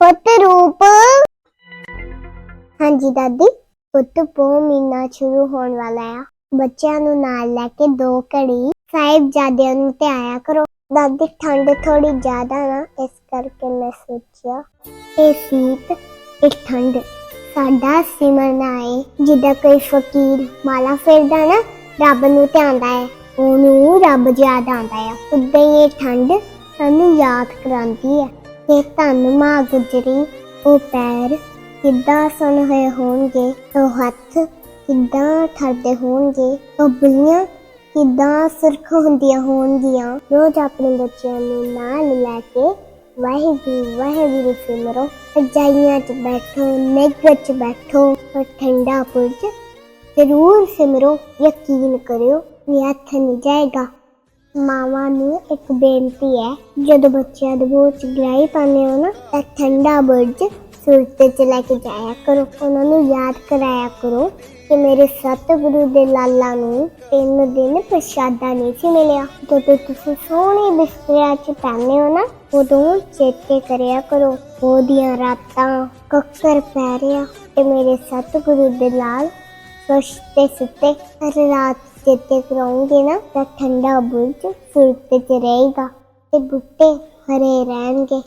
ਪੁੱਤ ਰੂਪ। ਹਾਂਜੀ ਦਾਦੀ, ਪੁੱਤ ਪੋ ਮਹੀਨਾ ਸ਼ੁਰੂ ਹੋਣ ਵਾਲਾ ਆ। ਬੱਚਿਆਂ ਨੂੰ ਨਾਲ ਲੈ ਕੇ ਦੋ ਘੜੀ ਸਾਹਿਬਜ਼ਾਦਿਆਂ ਨੂੰ ਤੇ ਆਇਆ ਕਰੋ। ਦਾਦੀ, ਠੰਡ ਥੋੜੀ ਜ਼ਿਆਦਾ ਨਾ, ਇਸ ਕਰਕੇ ਮੈਂ ਸੋਚਿਆ, ਇਹ ਸੀਤ, ਇਹ ਠੰਡ, ਸਾਡਾ ਸਿਮਰਨ ਹੈ ਜਿੱਦਾਂ ਕੋਈ ਫਕੀਰ ਮਾਲਾ ਫੇਰਦਾ ਨਾ, ਰੱਬ ਨੂੰ ਧਿਆਉਂਦਾ ਹੈ। ਉਹਨੂੰ ਰੱਬ ਯਾਦ ਆਉਂਦਾ ਹੈ। ਉਦਾਂ ਹੀ ਇਹ ਠੰਡ ਸਾਨੂੰ ਯਾਦ ਕਰਾਉਂਦੀ ਹੈ। ਕਿ ਧੰਨ ਮਾਂ ਗੁਜਰੀ ਉਹ ਪੈਰ ਕਿੱਦਾਂ ਸੁਣ ਹੋਏ ਹੋਣਗੇ, ਉਹ ਹੱਥ ਕਿੱਦਾਂ ਠਰਦੇ ਹੋਣਗੇ, ਉਹ ਬੁੱਲੀਆਂ ਕਿੱਦਾਂ ਸੁਰਖ ਹੁੰਦੀਆਂ ਹੋਣਗੀਆਂ। ਰੋਜ਼ ਆਪਣੇ ਬੱਚਿਆਂ ਨੂੰ ਨਾਲ ਲੈ ਕੇ ਵਾਹਿਗੁਰੂ ਵਾਹਿਗੁਰੂ ਸਿਮਰੋ ਅਜਾਈਆਂ 'ਚ ਬੈਠੋ ਨਿੱਘ 'ਚ ਬੈਠੋ, ਔਰ ਠੰਡਾ ਪੁਰਜ ਜ਼ਰੂਰ ਸਿਮਰੋ, ਯਕੀਨ ਕਰਿਓ, ਇਹ ਨਹੀਂ ਜਾਏਗਾ। ਮਾਵਾਂ ਨੂੰ ਇੱਕ ਬੇਨਤੀ ਹੈ, ਜਦੋਂ ਬੱਚਿਆਂ ਦੇ ਮੂੰਹ 'ਚ ਗਰਾਈ ਪਾਉਂਦੇ ਹੋ ਨਾ, ਤਾਂ ਠੰਡਾ ਬੁਰਜ ਸੂਰਤ 'ਚ ਲੈ ਕੇ ਜਾਇਆ ਕਰੋ। ਉਹਨਾਂ ਨੂੰ ਯਾਦ ਕਰਾਇਆ ਕਰੋ ਕਿ ਮੇਰੇ ਸਤਿਗੁਰੂ ਦੇ ਲਾਲਾ ਨੂੰ ਤਿੰਨ ਦਿਨ ਪ੍ਰਸ਼ਾਦਾ ਨਹੀਂ ਸੀ ਮਿਲਿਆ। ਜਦੋਂ ਤੁਸੀਂ ਸੋਹਣੇ ਬਿਸਤਰਿਆਂ 'ਚ ਪੈਂਦੇ ਹੋ ਨਾ, ਉਦੋਂ ਚੇਤੇ ਕਰਿਆ ਕਰੋ, ਉਹਦੀਆਂ ਰਾਤਾਂ ਕੱਕਰ ਪੈ ਰਿਆ ਤੇ ਮੇਰੇ ਸਤਿਗੁਰੂ ਦੇ ਲਾਲ ਸੋਚਤੇ ਸੁੱਤੇ ਹਰ ਰਾਤ ਚੇਤੇ ਕਰਾਉਂਗੇ ਨਾ ਤਾਂ ਠੰਡਾ ਬੁਰਜ ਸੁਰਤ 'ਚ ਰਹੇਗਾ ਤੇ ਬੁੱਟੇ ਹਰੇ ਰਹਿਣਗੇ